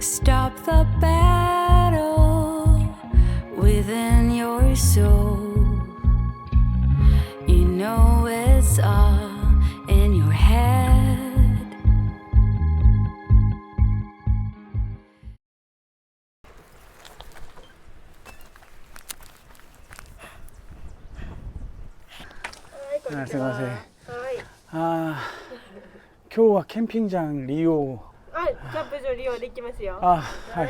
Stop the battle within your soul. You know it's all in your head. 안녕하세요. はい。あー今日はキャンピング場利用 あ、キャンプ場利用できますよ。あはい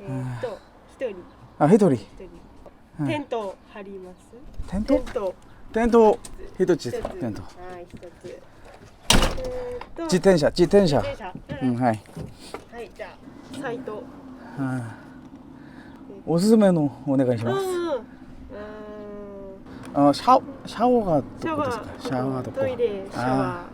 えーっと、一人あ一人一人。テントを張ります？テント？テントテント？一つ一つ。テントはい、一つ。自転車自転車自転車。ううんん。はいはい、じゃあ、サイト。あーおすすめのお願いしますうんうん。うあシャシャワーがどこですか？ー。シャワーどこ？トイレ、シャワあー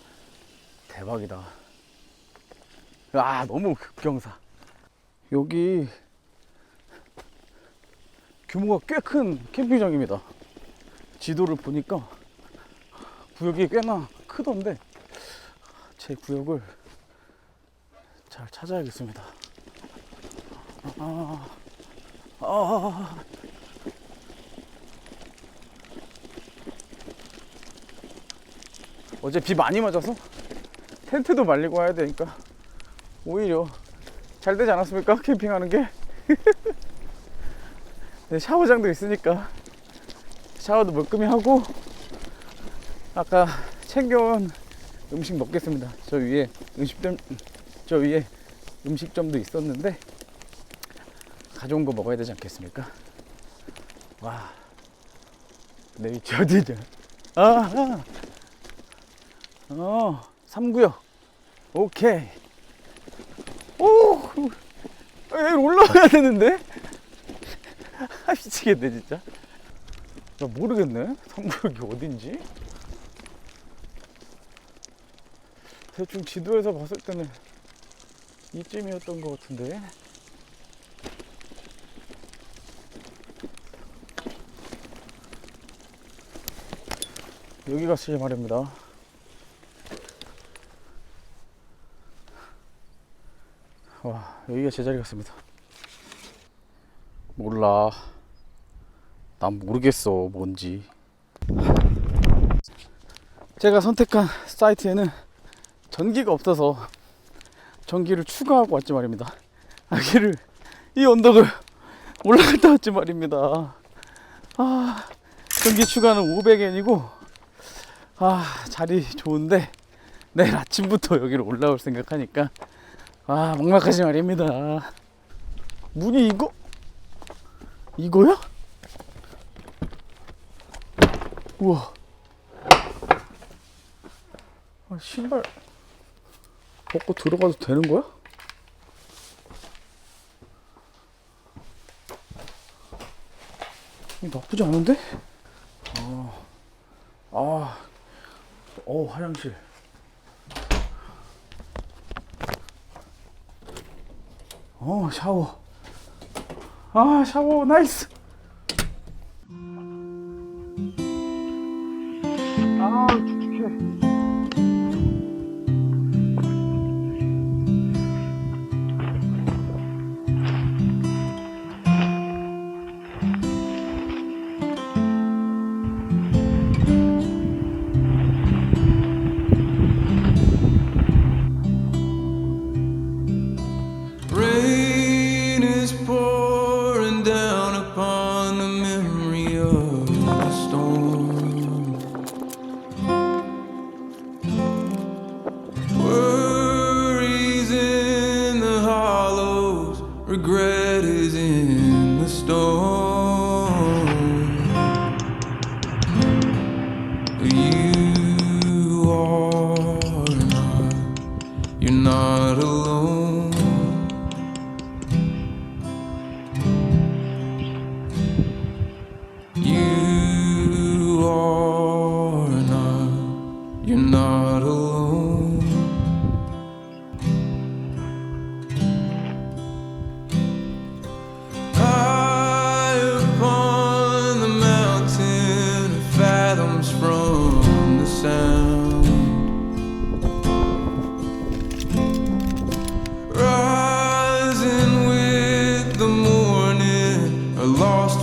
대박이다. 아, 너무 극경사. 여기 규모가 꽤 큰 캠핑장입니다. 지도를 보니까 구역이 꽤나 크던데 제 구역을 잘 찾아야겠습니다. 아, 아, 아. 어제 비 많이 맞아서 텐트도 말리고 와야 되니까 오히려 잘 되지 않았습니까? 캠핑하는 게. 네, 샤워장도 있으니까 샤워도 물끔히 하고 아까 챙겨온 음식 먹겠습니다. 저 위에 음식점 저 위에 음식점도 있었는데 가져온 거 먹어야 되지 않겠습니까? 와, 내 위치 어디냐? 아, 아. 어, 3구역. 오케이. 오, 에 올라가야 되는데? 아, 미치겠네 진짜. 나 모르겠네. 3구역이 어딘지. 대충 지도에서 봤을 때는 이쯤이었던 것 같은데. 여기가 제 말입니다. 와, 여기가 제 자리 같습니다. 몰라. 난 모르겠어, 뭔지. 제가 선택한 사이트에는 전기가 없어서 전기를 추가하고 왔지 말입니다. 아기를 이 언덕을 올라갔다 왔지 말입니다. 아, 전기 추가는 500엔이고, 아, 자리 좋은데, 내일 아침부터 여기로 올라올 생각하니까, 아, 막막하지 말입니다. 문이 이거? 이거야? 우와. 아, 신발 벗고 들어가도 되는 거야? 나쁘지 않은데? 아, 아, 어, 화장실. 어, 샤워. 아, 샤워, 나이스.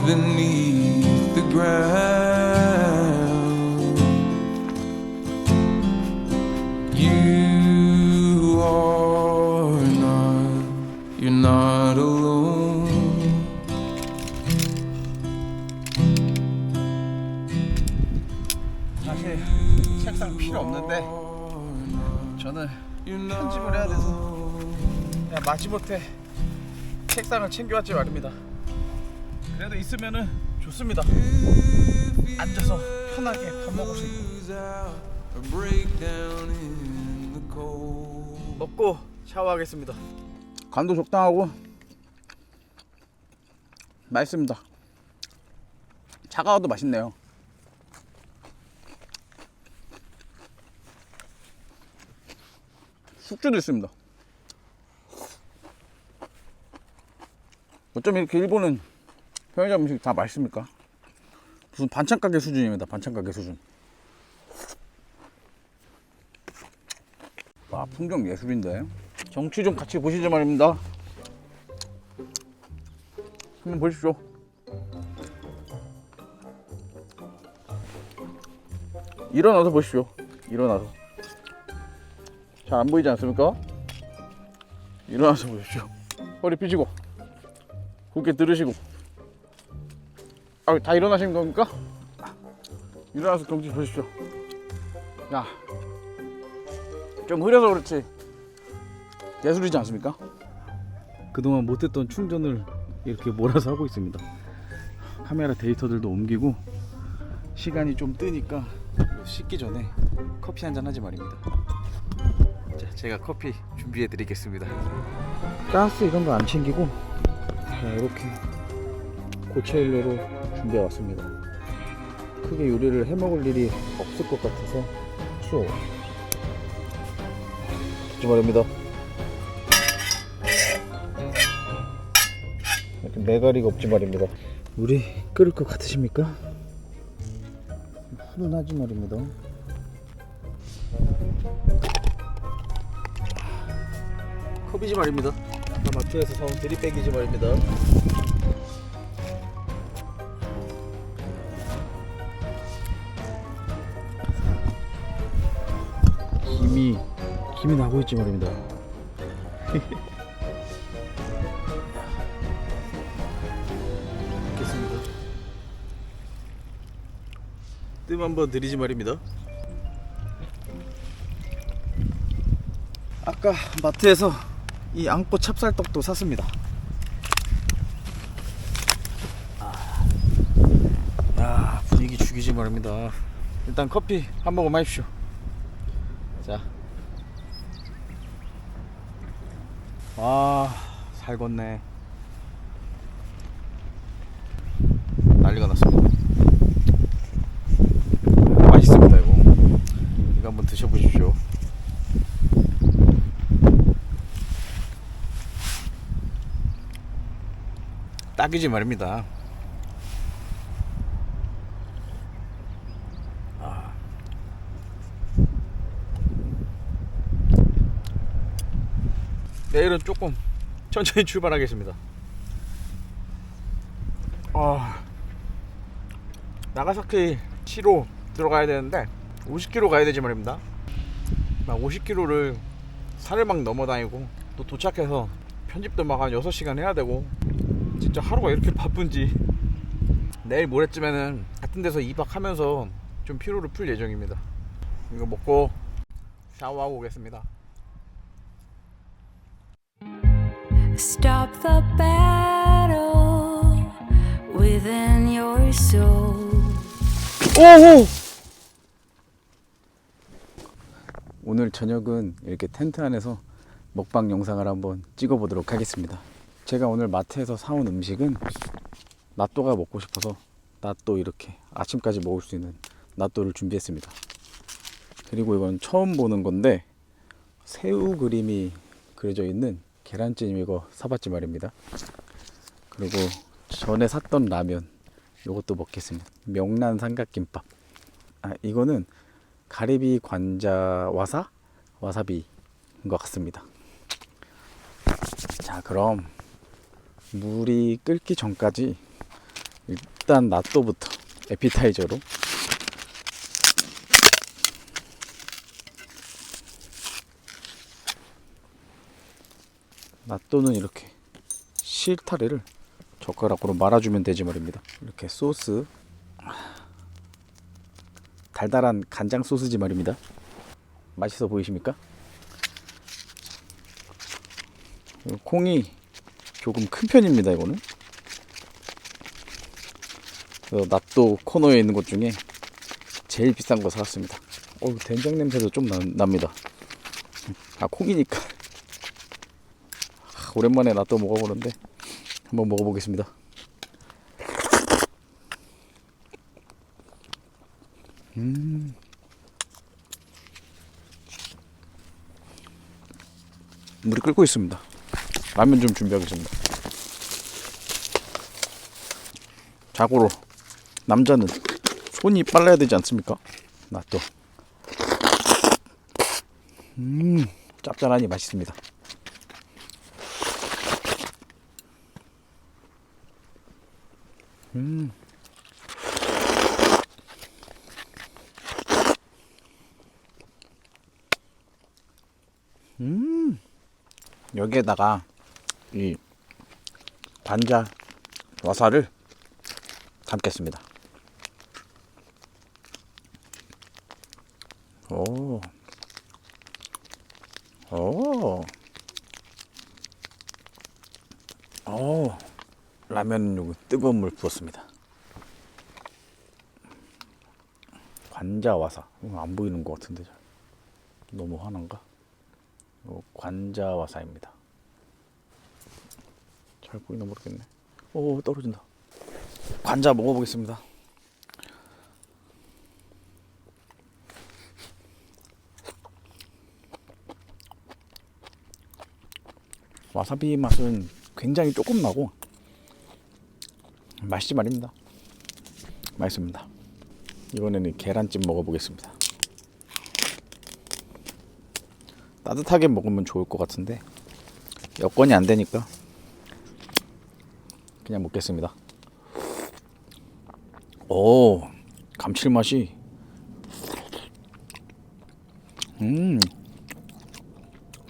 Beneath the ground. You are not, you're not alone. 사실 책상 필요 없는데 저는 편집을 해야 돼서 그냥 마지못해 책상을 챙겨왔지 말입니다. 그래도 있으면은 좋습니다. 앉아서 편하게 밥 먹을 수 있고. 먹고 샤워하겠습니다. 간도 적당하고 맛있습니다. 차가워도 맛있네요. 숙주도 있습니다. 어쩜 이렇게 일본은 편의점 음식 다 맛있습니까? 무슨 반찬 가게 수준입니다. 반찬 가게 수준. 와 풍경 예술인데 정치 좀 같이 보시죠 말입니다 한번 보십시오 일어나서 보십시오 일어나서 잘 안 보이지 않습니까? 일어나서 보십시오 허리 삐지고 굳게 들으시고 아, 다 일어나신 겁니까? 일어나서 경치 보십시오. 야 좀 흐려서 그렇지. 예술이지 않습니까? 그동안 못했던 충전을 이렇게 몰아서 하고 있습니다. 카메라 데이터들도 옮기고 시간이 좀 뜨니까 씻기 전에 커피 한 잔 하지 말입니다. 자, 제가 커피 준비해 드리겠습니다. 가스 이런 거 안 챙기고 자, 이렇게 고체 연료로 준비해 왔습니다 크게 요리를 해 먹을 일이 없을 것 같아서 추워요 듣지 말입니다. 이렇게 매가리가 없지 말입니다. 물이 끓을 것 같으십니까? 훈훈하지 말입니다. 컵이지 말입니다. 아까 마트에서 사온 드립백이지 말입니다. 김이 김이 나고 있지 말입니다. 먹겠습니다. 뜸 한번 들이지 말입니다. 아까 마트에서 이 앙꼬 찹쌀떡도 샀습니다. 아, 야 분위기 죽이지 말입니다. 일단 커피 한 모금 마십시오. 자. 아, 살겄네. 난리가 났습니다. 맛있습니다, 이거. 이거 한번 드셔보십시오. 딱이지 말입니다. 내일은 조금 천천히 출발하겠습니다. 아, 나가사키 7호 들어가야 되는데 50km 가야 되지 말입니다. 막 50km를 산을 막 넘어다니고 또 도착해서 편집도 막 한 6시간 해야 되고 진짜 하루가 이렇게 바쁜지 내일 모레쯤에는 같은 데서 2박 하면서 좀 피로를 풀 예정입니다. 이거 먹고 샤워하고 오겠습니다. Stop the battle within your soul. 오호! 오늘 저녁은 이렇게 텐트 안에서 먹방 영상을 한번 찍어보도록 하겠습니다. 제가 오늘 마트에서 사온 음식은 낫또가 먹고 싶어서 낫또 이렇게 아침까지 먹을 수 있는 낫또를 준비했습니다. 그리고 이건 처음 보는 건데 새우 그림이 그려져 있는 계란찜 이거 사봤지 말입니다. 그리고 전에 샀던 라면 이것도 먹겠습니다. 명란 삼각김밥. 아 이거는 가리비 관자 와사 와사비인 것 같습니다. 자 그럼 물이 끓기 전까지 일- 일단 나또부터 에피타이저로 나또는 이렇게 실타래를 젓가락으로 말아주면 되지 말입니다. 이렇게 소스 달달한 간장 소스지 말입니다. 맛있어 보이십니까? 콩이 조금 큰 편입니다. 이거는. 낫도 코너에 있는 것 중에 제일 비싼 거 사왔습니다. 어, 된장 냄새도 좀 나, 납니다. 아 콩이니까. 아, 오랜만에 낫도 먹어보는데 한번 먹어보겠습니다. 음. 물이 끓고 있습니다. 라면 좀 준비하겠습니다. 자고로 남자는 손이 빨라야 되지 않습니까? 나 또. 음, 짭짤하니 맛있습니다. 음. 음. 여기에다가 이 관자 와사를 담겠습니다. 오. 오. 오. 라면 요거 뜨거운 물 부었습니다. 관자 와사. 이거 안 보이는 것 같은데 잘. 너무 화난가? 요 관자 와사입니다. 잘 보이나 모르겠네. 오 떨어진다. 관자 먹어보겠습니다. 와사비 맛은 굉장히 조금 나고 맛있지 말입니다. 맛있습니다. 이번에는 계란찜 먹어보겠습니다. 따뜻하게 먹으면 좋을 것 같은데 여건이 안 되니까 그냥 먹겠습니다. 오, 감칠맛이 음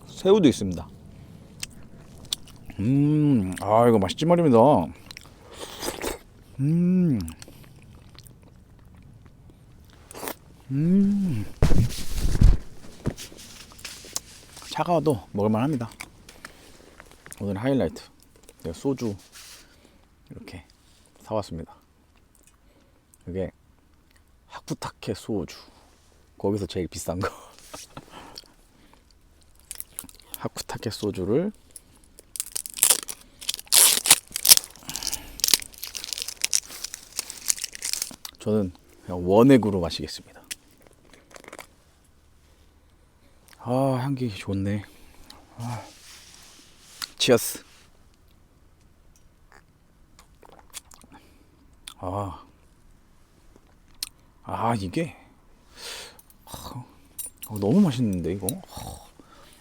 새우도 있습니다. 음, 아 이거 맛있지 말입니다. 음, 음, 차가워도 먹을만 합니다. 오늘 하이라이트. 내가 소주 이렇게 사왔습니다. 이게 하쿠타케 소주. 거기서 제일 비싼 거. 하쿠타케 소주를 저는 원액으로 마시겠습니다. 아 향기 좋네. 아. 치어스. 아, 아 이게 아, 어, 너무 맛있는데 이거 아,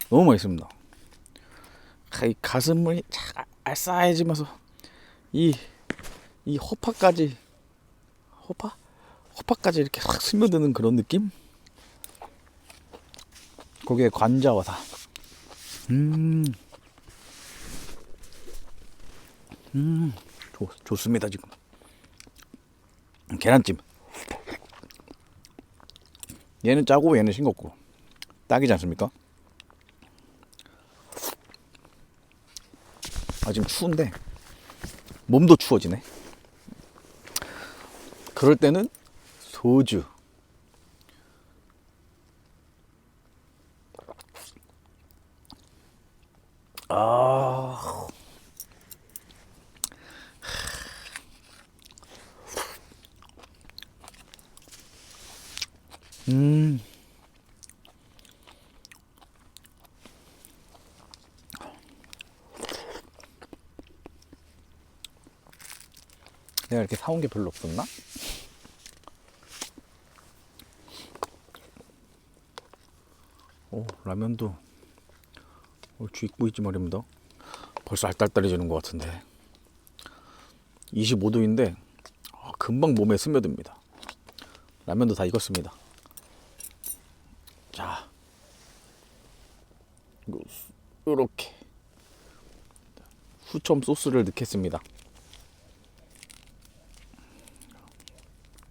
너무 맛있습니다. 아, 이 가슴을 잘 알싸해지면서 이 이 허파까지 허파 허파까지 이렇게 확 스며드는 그런 느낌? 거기에 관자와사. 음, 음, 좋, 좋습니다 지금. 계란찜. 얘는 짜고 얘는 싱겁고 딱이지 않습니까? 아 지금 추운데 몸도 추워지네. 그럴 때는 소주. 아. 음. 내가 이렇게 사온 게 별로 없었나? 오, 라면도 얼추 익고 있지 말입니다. 벌써 알딸딸해지는 것 같은데. 25도인데 아, 금방 몸에 스며듭니다. 라면도 다 익었습니다. 자, 이렇게 후첨 소스를 넣겠습니다.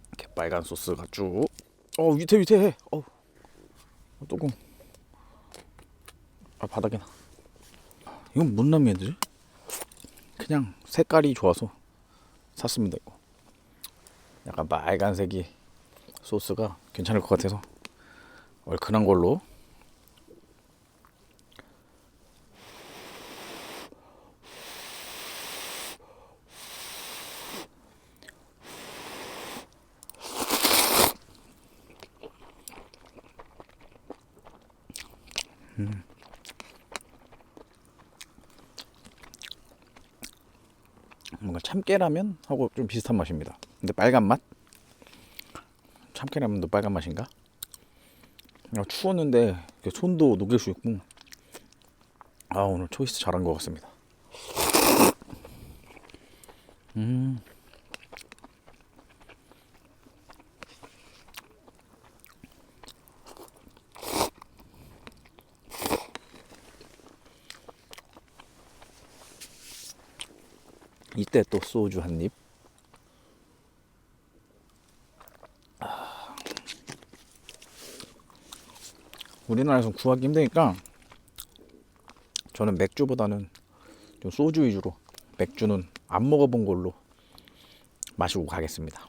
이렇게 빨간 소스가 쭉. 어 위태 위태. 어 조금. 아 바닥에 나. 이건 뭔 라면이지? 그냥 색깔이 좋아서 샀습니다 이거. 약간 빨간색이 소스가 괜찮을 것 같아서 얼큰한 걸로. 뭔가 참깨라면 하고 좀 비슷한 맛입니다. 근데 빨간 맛? 참깨라면도 빨간 맛인가? 아, 추웠는데 이렇게 손도 녹일 수 있고 아 오늘 초이스 잘한 것 같습니다. 때 또 소주 한 입. 아. 우리나라에서 구하기 힘드니까 저는 맥주보다는 좀 소주 위주로 맥주는 안 먹어본 걸로 마시고 가겠습니다.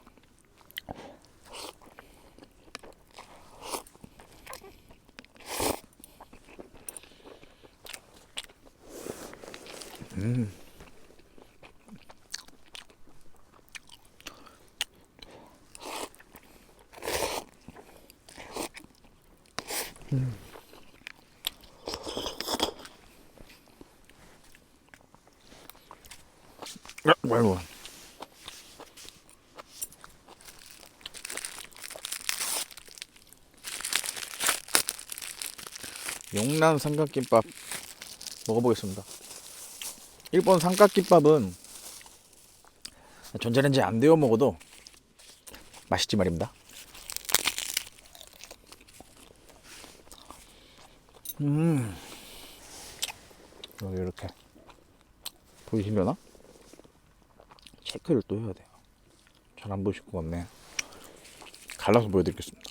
아, 용난 삼각김밥 먹어보겠습니다. 일본 삼각김밥은 전자레인지에 안 데워 먹어도 맛있지 말입니다. 음, 여기 이렇게 보이시려나? 체크를 또 해야 돼요. 잘 안 보이실 것 같네. 갈라서 보여드리겠습니다.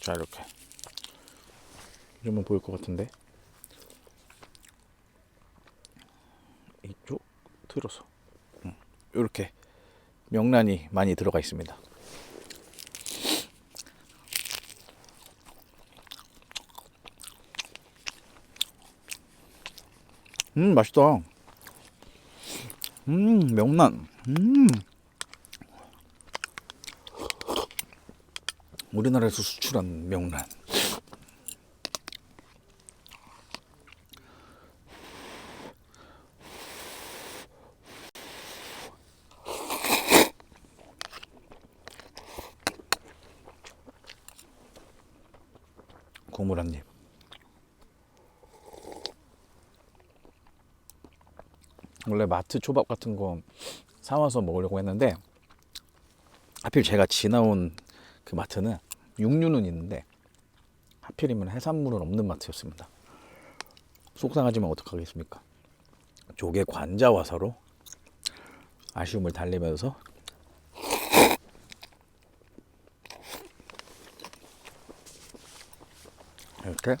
자 이렇게 이러면 보일 것 같은데 이쪽 틀어서 응. 이렇게 명란이 많이 들어가 있습니다. 음 맛있다. 음 명란. 음. 우리나라에서 수출한 명란. 국물 한 입. 원래 마트 초밥 같은 거 사와서 먹으려고 했는데 하필 제가 지나온 그 마트는 육류는 있는데 하필이면 해산물은 없는 마트였습니다. 속상하지만 어떡하겠습니까? 조개 관자 와사로 아쉬움을 달래면서 이렇게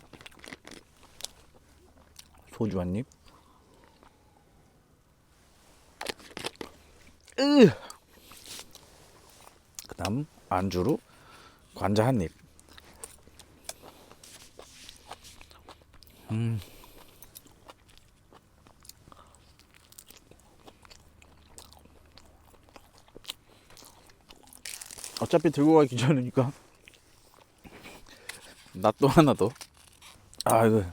소주 한 입. 그다음 안주로 관자 한 입. 음. 어차피 들고 가기 귀찮으니까 나또 하나 더. 아 이거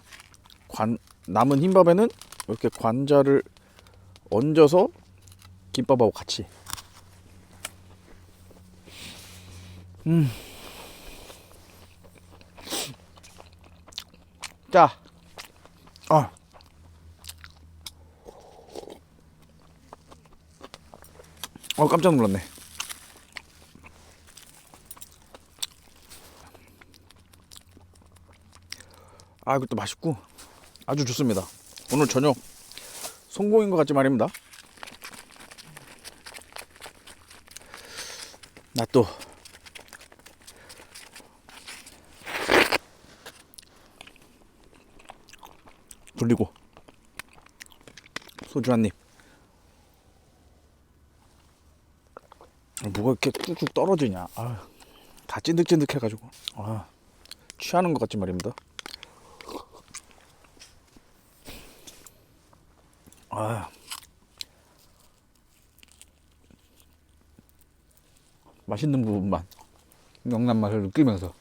관 남은 흰밥에는 이렇게 관자를 얹어서 김밥하고 같이. 음. 자. 아. 어, 깜짝 놀랐네. 아, 이것도 맛있고 아주 좋습니다. 오늘 저녁 성공인 것 같지 말입니다. 나 또 돌리고 소주 한 입. 뭐가 이렇게 뚝뚝 떨어지냐? 아, 다 찐득찐득해가지고 아 취하는 것 같지 말입니다. 아 맛있는 부분만 명란 맛을 느끼면서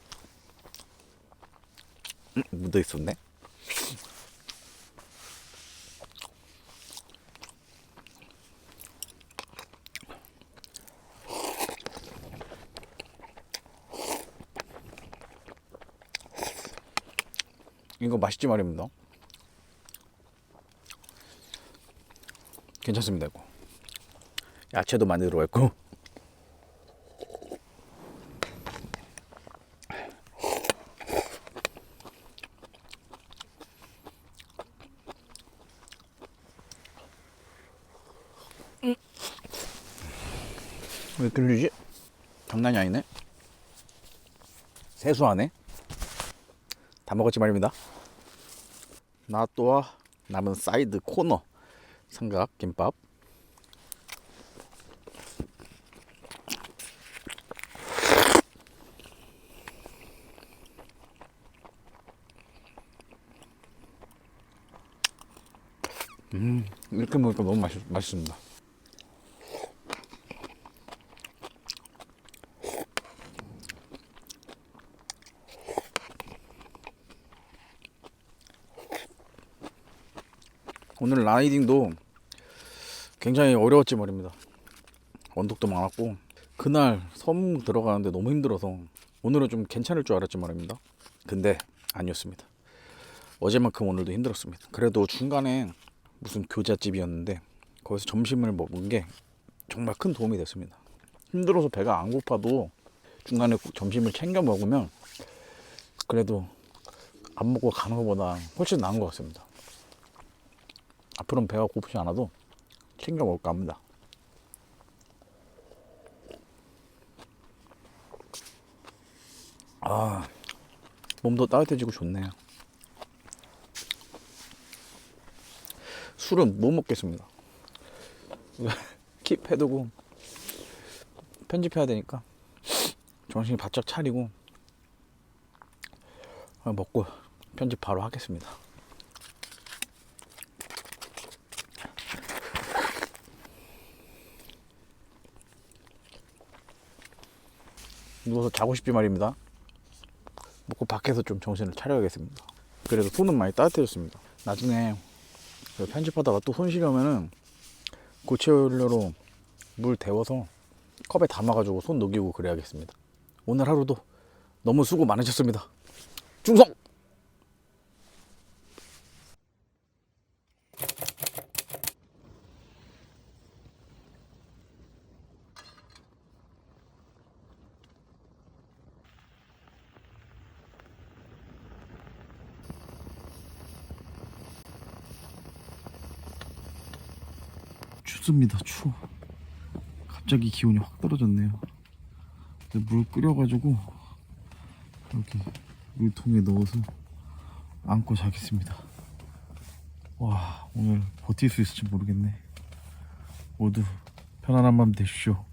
음, 묻어 있었네. 이거 맛있지 말입니다. 괜찮습니다 이거. 야채도 많이 들어가 있고. 왜 들리지? 장난이 아니네. 세수하네. 다 먹었지 말입니다. 나또와 남은 사이드 코너 삼각 김밥. 음 이렇게 먹으니까 너무 맛있, 맛있습니다. 오늘 라이딩도 굉장히 어려웠지 말입니다. 언덕도 많았고 그날 섬 들어가는데 너무 힘들어서 오늘은 좀 괜찮을 줄 알았지 말입니다. 근데 아니었습니다. 어제만큼 오늘도 힘들었습니다. 그래도 중간에 무슨 교자집이었는데 거기서 점심을 먹은 게 정말 큰 도움이 됐습니다. 힘들어서 배가 안 고파도 중간에 꼭 점심을 챙겨 먹으면 그래도 안 먹고 가는 것보다 훨씬 나은 것 같습니다. 앞으로는 배가 고프지 않아도 챙겨 먹을까 합니다. 아, 몸도 따뜻해지고 좋네요. 술은 못 먹겠습니다. 킵해두고 편집해야 되니까 정신이 바짝 차리고 아, 먹고 편집 바로 하겠습니다. 누워서 자고 싶지 말입니다. 먹고 밖에서 좀 정신을 차려야겠습니다. 그래도 손은 많이 따뜻해졌습니다. 나중에 그 편집하다가 또 손 시려면은 고체연료로 물 데워서 컵에 담아가지고 손 녹이고 그래야겠습니다. 오늘 하루도 너무 수고 많으셨습니다. 중성! 춥습니다. 추워. 갑자기 기온이 확 떨어졌네요. 물 끓여가지고 이렇게 물통에 넣어서 안고 자겠습니다. 와 오늘 버틸 수 있을지 모르겠네. 모두 편안한 밤 되십시오.